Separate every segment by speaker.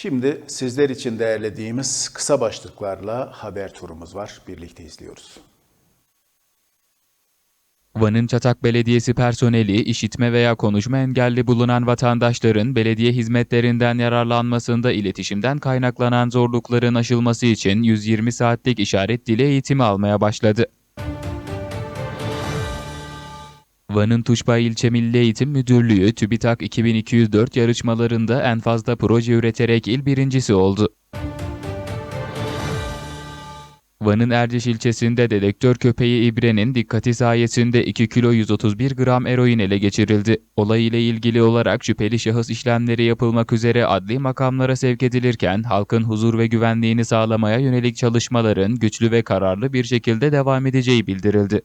Speaker 1: Şimdi sizler için değerlediğimiz kısa başlıklarla haber turumuz var. Birlikte izliyoruz.
Speaker 2: Van'ın Çatak Belediyesi personeli, işitme veya konuşma engelli bulunan vatandaşların belediye hizmetlerinden yararlanmasında iletişimden kaynaklanan zorlukların aşılması için 120 saatlik işaret dili eğitimi almaya başladı. Van'ın Tuşba İlçe Milli Eğitim Müdürlüğü TÜBİTAK 2204 yarışmalarında en fazla proje üreterek il birincisi oldu. Van'ın Erciş ilçesinde dedektör köpeği İbre'nin dikkati sayesinde 2 kilo 131 gram eroin ele geçirildi. Olay ile ilgili olarak şüpheli şahıs işlemleri yapılmak üzere adli makamlara sevk edilirken halkın huzur ve güvenliğini sağlamaya yönelik çalışmaların güçlü ve kararlı bir şekilde devam edeceği bildirildi.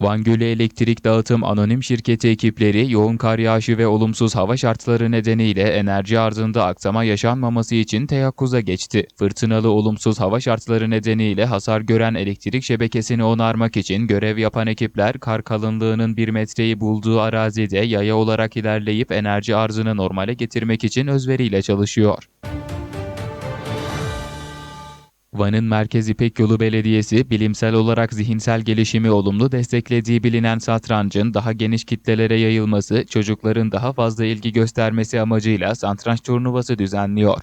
Speaker 2: Van Gölü Elektrik Dağıtım Anonim Şirketi ekipleri yoğun kar yağışı ve olumsuz hava şartları nedeniyle enerji arzında aksama yaşanmaması için teyakkuza geçti. Fırtınalı olumsuz hava şartları nedeniyle hasar gören elektrik şebekesini onarmak için görev yapan ekipler kar kalınlığının bir metreyi bulduğu arazide yaya olarak ilerleyip enerji arzını normale getirmek için özveriyle çalışıyor. Van'ın Merkez İpek Yolu Belediyesi, bilimsel olarak zihinsel gelişimi olumlu desteklediği bilinen satrancın daha geniş kitlelere yayılması, çocukların daha fazla ilgi göstermesi amacıyla satranç turnuvası düzenliyor.